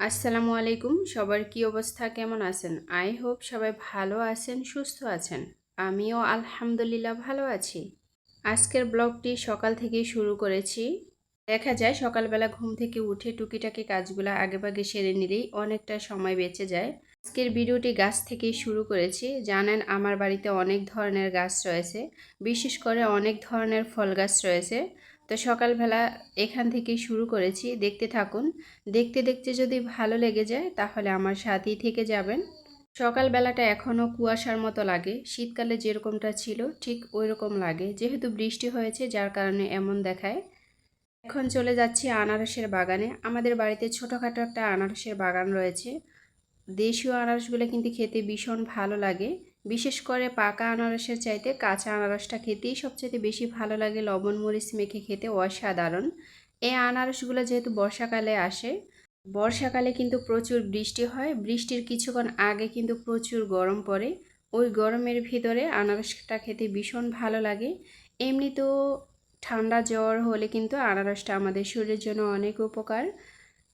আসসালামু আলাইকুম। সবার কি অবস্থা? কেমন আছেন? আই হোপ সবাই ভালো আছেন, সুস্থ আছেন। আমিও আলহামদুলিল্লাহ ভালো আছি। আজকের ব্লগটি সকাল থেকেই শুরু করেছি। দেখা যায়, সকালবেলা ঘুম থেকে উঠে টুকিটাকি কাজগুলো আগেভাগে সেরে নিলেই অনেকটা সময় বেঁচে যায়। আজকের ভিডিওটি গাছ থেকেই শুরু করেছি। জানেন, আমার বাড়িতে অনেক ধরনের গাছ রয়েছে। বিশেষ করে অনেক ধরনের ফল গাছ রয়েছে। তো সকালবেলা এখান থেকেই শুরু করেছি, দেখতে থাকুন। দেখতে দেখতে যদি ভালো লেগে যায়, তাহলে আমার সাথেই থেকে যাবেন। সকালবেলাটা এখনও কুয়াশার মতো লাগে, শীতকালে যেরকমটা ছিল, ঠিক ওই রকম লাগে। যেহেতু বৃষ্টি হয়েছে, যার কারণে এমন দেখায়। এখন চলে যাচ্ছি আনারসের বাগানে। আমাদের বাড়িতে ছোটোখাটো একটা আনারসের বাগান রয়েছে। দেশীয় আনারসগুলো কিন্তু খেতে ভীষণ ভালো লাগে। বিশেষ করে পাকা আনারসের চাইতে কাঁচা আনারসটা খেতেই সবচেয়ে বেশি ভালো লাগে। লবণ, মরিচ মেখে খেতে অসাধারণ। এই আনারসগুলো যেহেতু বর্ষাকালে আসে, বর্ষাকালে কিন্তু প্রচুর বৃষ্টি হয়। বৃষ্টির কিছুক্ষণ আগে কিন্তু প্রচুর গরম পড়ে। ওই গরমের ভিতরে আনারসটা খেতে ভীষণ ভালো লাগে। এমনিতেও ঠান্ডা জ্বর হলে কিন্তু আনারসটা আমাদের শরীরের জন্য অনেক উপকার।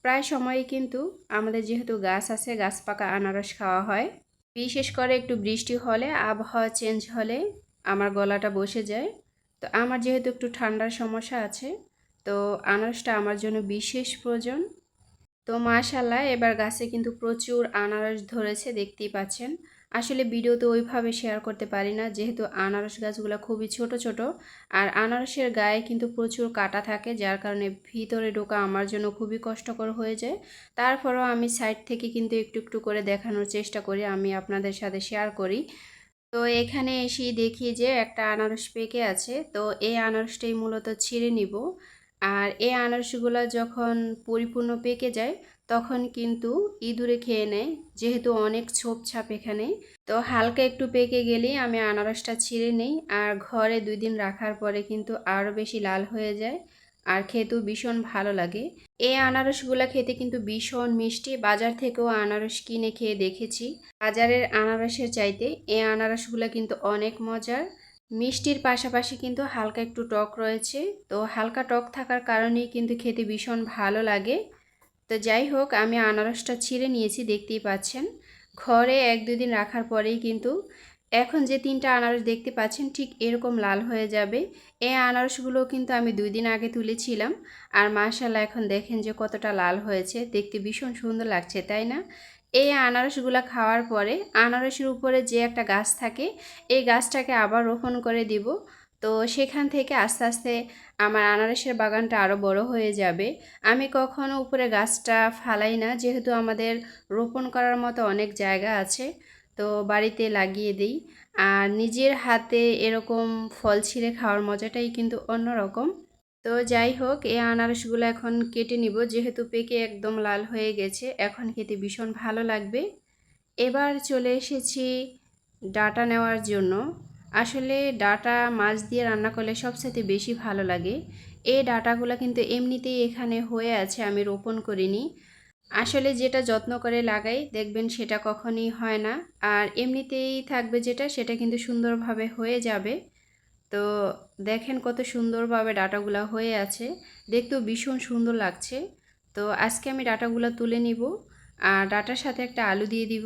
প্রায় সময়ই কিন্তু আমাদের যেহেতু গাছ আছে, গাছ পাকা আনারস খাওয়া হয়। বিশেষ করে একটু বৃষ্টি হলে, আবহাওয়া চেঞ্জ হলে আমার গলাটা বসে যায়। তো আমার যেহেতু একটু ঠান্ডার সমস্যা আছে, তো আনারসটা আমার জন্য বিশেষ প্রয়োজন। তো মাশাল্লাহ, এবার গাছে কিন্তু প্রচুর আনারস ধরেছে, দেখতেই পাচ্ছেন। আসলে ভিডিওতে ওইভাবে শেয়ার করতে পারি না, যেহেতু আনারস গাছগুলো খুবই ছোট ছোট। আর আনারসের গায়ে কিন্তু প্রচুর কাটা থাকে, যার কারণে ভিতরে ঢোকা আমার জন্য খুবই কষ্টকর হয়ে যায়। তারপরেও আমি সাইড থেকে কিন্তু একটু একটু করে দেখানোর চেষ্টা করি, আমি আপনাদের সাথে শেয়ার করি। তো এখানে এসেই দেখি যে একটা আনারস পেকে আছে, তো এই আনারসটাই মূলত ছিঁড়ে নিব। আর এই আনারসগুলো যখন পরিপূর্ণ পেকে যায় তখন কিন্তু ইঁদুরে খেয়ে নেয়। যেহেতু অনেক ছোপ ছাপ এখানে, তো হালকা একটু পেকে গেলেই আমি আনারসটা ছিঁড়ে নেই আর ঘরে দুই দিন রাখার পরে কিন্তু আরও বেশি লাল হয়ে যায় আর খেতেও ভীষণ ভালো লাগে। এই আনারসগুলো খেতে কিন্তু ভীষণ মিষ্টি। বাজার থেকেও আনারস কিনে খেয়ে দেখেছি। বাজারের আনারসের চাইতে এই আনারসগুলো কিন্তু অনেক মজার। মিষ্টির পাশাপাশি কিন্তু হালকা একটু টক রয়েছে। তো হালকা টক থাকার কারণেই কিন্তু খেতে ভীষণ ভালো লাগে। তো যাই হোক, আমি আনারসটা ছিঁড়ে নিয়েছি, দেখতেই পাচ্ছেন। ঘরে এক দুদিন রাখার পরেই কিন্তু এখন যে তিনটা আনারস দেখতে পাচ্ছেন, ঠিক এরকম লাল হয়ে যাবে। এই আনারসগুলো কিন্তু আমি দুই দিন আগে তুলেছিলাম আর মাশাল্লাহ এখন দেখেন যে কতটা লাল হয়েছে। দেখতে ভীষণ সুন্দর লাগছে, তাই না? এই আনারসগুলো খাওয়ার পরে আনারসের উপরে যে একটা গাছ থাকে, এই গাছটাকে আবার রোপণ করে দিব। তো সেখান থেকে আস্তে আস্তে আমার আনারসের বাগানটা আরও বড় হয়ে যাবে। আমি কখনো উপরে গাছটা ফালাই না, যেহেতু আমাদের রোপণ করার মতো অনেক জায়গা আছে, তো বাড়িতে লাগিয়ে দিই। আর নিজের হাতে এরকম ফল ছিঁড়ে খাওয়ার মজাটাই কিন্তু অন্যরকম। তো যাই হোক, এই আনারসগুলো এখন কেটে নিব, যেহেতু পেকে একদম লাল হয়ে গেছে, এখন খেতে ভীষণ ভালো লাগবে। এবার চলে এসেছি ডাটা নেওয়ার জন্য। আসলে ডাটা মাছ দিয়ে রান্না করলে সবসাথে বেশি ভালো লাগে। এই ডাটাগুলো কিন্তু এমনিতেই এখানে হয়ে আছে, আমি রোপণ করিনি। আসলে যেটা যত্ন করে লাগাই, দেখবেন সেটা কখনই হয় না। আর এমনিতেই থাকবে যেটা, সেটা কিন্তু সুন্দরভাবে হয়ে যাবে। তো দেখেন কত সুন্দরভাবে ডাটাগুলো হয়ে আছে। দেখতেও ভীষণ সুন্দর লাগছে। তো আজকে আমি ডাটাগুলো তুলে নিব। আর ডাটার সাথে একটা আলু দিয়ে দিব।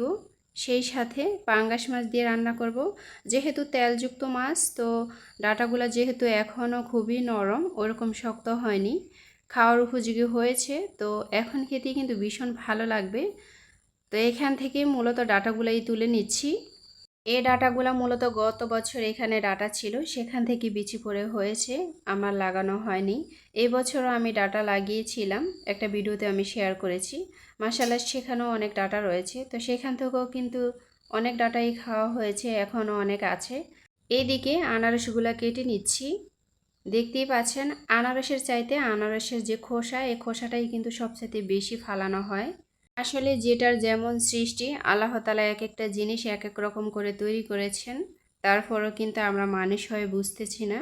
সেই সাথে পাঙ্গাস মাছ দিয়ে রান্না করব। যেহেতু তেলযুক্ত মাছ, তো ডাটাগুলো যেহেতু এখনও খুবই নরম, ওরকম শক্ত হয়নি, খাওয়ার উপযোগী হয়েছে। তো এখন খেতে কিন্তু ভীষণ ভালো লাগবে। তো এখান থেকে মূলত ডাটাগুলাই তুলে নিচ্ছি। এই ডাটাগুলো মূলত গত বছর এখানে ডাটা ছিল, সেখান থেকে বিচি পড়ে হয়েছে, আমার লাগানো হয়নি। এই বছরও আমি ডাটা লাগিয়েছিলাম, একটা ভিডিওতে আমি শেয়ার করেছি। মাসাল্লাহ সেখানেও অনেক ডাটা রয়েছে। তো সেখান থেকেও কিন্তু অনেক ডাটাই খাওয়া হয়েছে, এখনও অনেক আছে। এইদিকে আনারসগুলো কেটে নিচ্ছি। দেখতেই পাচ্ছেন, আনারসের চাইতে আনারসের যে খোসা এই খোসাটাই কিন্তু সবচেয়ে বেশি ফালানো হয়। আসলে যেটার যেমন সৃষ্টি, আল্লাহ তালা এক একটা জিনিস এক এক রকম করে তৈরি করেছেন, তারপরও কিন্তু আমরা মানুষ হয়ে বুঝতেছি না।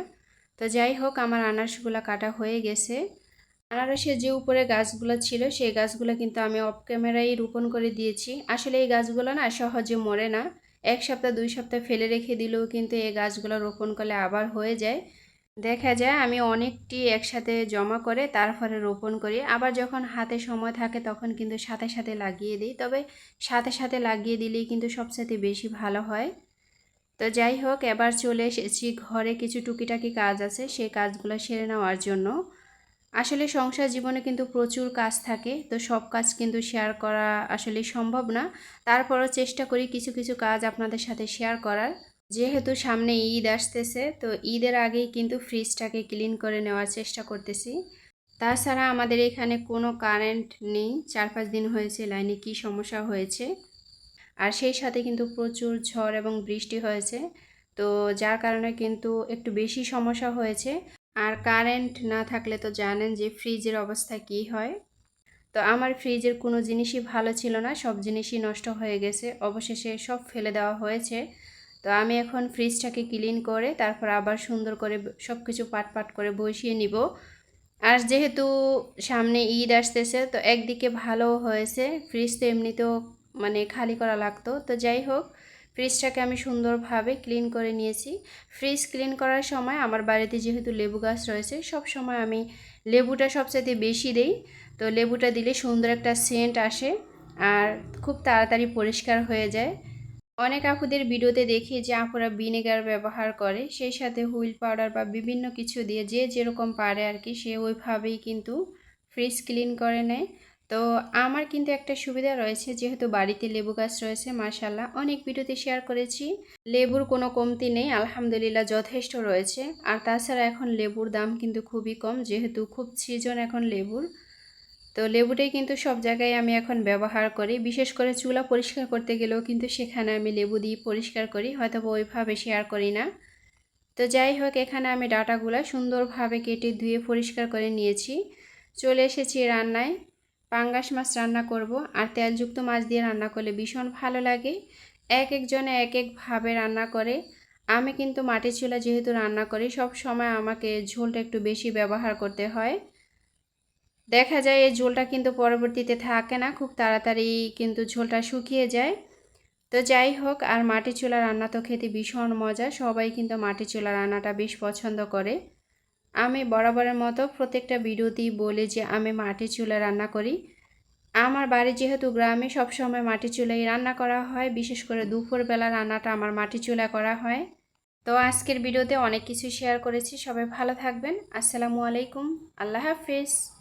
তো যাই হোক, আমার আনারসগুলো কাটা হয়ে গেছে। আনারসের যে উপরে গাছগুলো ছিল, সেই গাছগুলো কিন্তু আমি অফ ক্যামেরায় রোপণ করে দিয়েছি। আসলে এই গাছগুলো না সহজে মরে না। এক সপ্তাহ, দুই সপ্তাহ ফেলে রেখে দিলেও কিন্তু এই গাছগুলো রোপণ করলে আবার হয়ে যায়। দেখা যায় আমি অনেকটি একসাথে জমা করে তারপরে রোপণ করি। আবার যখন হাতে সময় থাকে তখন কিন্তু সাথে সাথে লাগিয়ে দিই। তবে সাথে সাথে লাগিয়ে দিলেই কিন্তু সবচেয়ে বেশি ভালো হয়। তো যাই হোক, এবার চলে এসেছি ঘরে কিছু টুকিটাকি কাজ আছে সেই কাজগুলো সেরে নেওয়ার জন্য। আসলে সংসার জীবনে কিন্তু প্রচুর কাজ থাকে, তো সব কাজ কিন্তু শেয়ার করা আসলে সম্ভব না। তারপরও চেষ্টা করি কিছু কিছু কাজ আপনাদের সাথে শেয়ার করার। যেহেতু সামনে ঈদ আসতেছে, তো ঈদের আগেই কিন্তু ফ্রিজটাকে ক্লিন করে নেওয়ার চেষ্টা করতেছি। তাছাড়া আমাদের এখানে কোনো কারেন্ট নেই চার পাঁচ দিন হয়েছে লাইনে কি সমস্যা হয়েছে। আর সেই সাথে কিন্তু প্রচুর ঝড় এবং বৃষ্টি হয়েছে, তো যার কারণে কিন্তু একটু বেশি সমস্যা হয়েছে। আর কারেন্ট না থাকলে তো জানেন যে ফ্রিজের অবস্থা কী হয়। তো আমার ফ্রিজের কোনো জিনিসই ভালো ছিল না, সব জিনিসই নষ্ট হয়ে গেছে। অবশেষে সব ফেলে দেওয়া হয়েছে। তো আমি এখন ফ্রিজটাকে ক্লিন করে তারপর আবার সুন্দর করে সব কিছু পাট পাট করে বসিয়ে নিব। আর যেহেতু সামনে ঈদ আসতেছে, তো একদিকে ভালো হয়েছে। ফ্রিজ তো এমনিতেও মানে খালি করা লাগতো। তো যাই হোক ফ্রিজটাকে আমি সুন্দরভাবে ক্লিন করে নিয়েছি। ফ্রিজ ক্লিন করার সময় আমার বাড়িতে যেহেতু লেবু গাছ রয়েছে, সব সময় আমি লেবুটা সবচাইতে বেশি দেই। তো লেবুটা দিলে সুন্দর একটা সেন্ট আসে আর খুব তাড়াতাড়ি পরিষ্কার হয়ে যায়। অনেক আপুদের ভিডিওতে দেখি যে আপুরা ভিনেগার ব্যবহার করে, সেই সাথে হুইল পাউডার বা বিভিন্ন কিছু দিয়ে যে যেরকম পারে আর কি সে ওইভাবেই কিন্তু ফ্রিজ ক্লিন করে নেয়। তো আমার কিন্তু একটা সুবিধা রয়েছে, যেহেতু বাড়িতে লেবু গাছ রয়েছে মার্শাল্লাহ অনেক ভিডিওতে শেয়ার করেছি। লেবুর কোনো কমতি নেই, আলহামদুলিল্লাহ যথেষ্ট রয়েছে। আর তাছাড়া এখন লেবুর দাম কিন্তু খুবই কম, যেহেতু খুব সিজন এখন লেবুর। তো লেবুটাই কিন্তু সব জায়গায় আমি এখন ব্যবহার করি। বিশেষ করে চুলা পরিষ্কার করতে গেলেও কিন্তু সেখানে আমি লেবু দিয়ে পরিষ্কার করি হয়তো ওইভাবে শেয়ার করি না। তো যাই হোক, এখানে আমি ডাটাগুলো সুন্দরভাবে কেটে ধুয়ে পরিষ্কার করে নিয়েছি। চলে এসেছি রান্নায়। পাঙ্গাস মাছ রান্না করব আর তেলযুক্ত মাছ দিয়ে রান্না করলে ভীষণ ভালো লাগে। এক একজনে এক একভাবে রান্না করে। আমি কিন্তু মাটির চুলা যেহেতু রান্না করি, সব সময় আমাকে ঝোলটা একটু বেশি ব্যবহার করতে হয়। দেখা যায় এই ঝোলটা কিন্তু পরবর্তীতে থাকে না, খুব তাড়াতাড়ি কিন্তু ঝোলটা শুকিয়ে যায়। তো যাই হোক, আর মাটি চুলা রান্না তো খেতে ভীষণ মজা, সবাই কিন্তু মাটি চুলা রান্নাটা বেশ পছন্দ করে। আমি বরাবরের মতো প্রত্যেকটা ভিডিওতেই বলি যে আমি মাটি চুলা রান্না করি। আমার বাড়ি যেহেতু গ্রামে সবসময় মাটি চুলাই রান্না করা হয়, বিশেষ করে দুপুরবেলা রান্নাটা আমার মাটি চুলা করা হয়। তো আজকের ভিডিওতে অনেক কিছু শেয়ার করেছি, সবাই ভালো থাকবেন। আসসালামু আলাইকুম, আল্লাহ হাফিজ।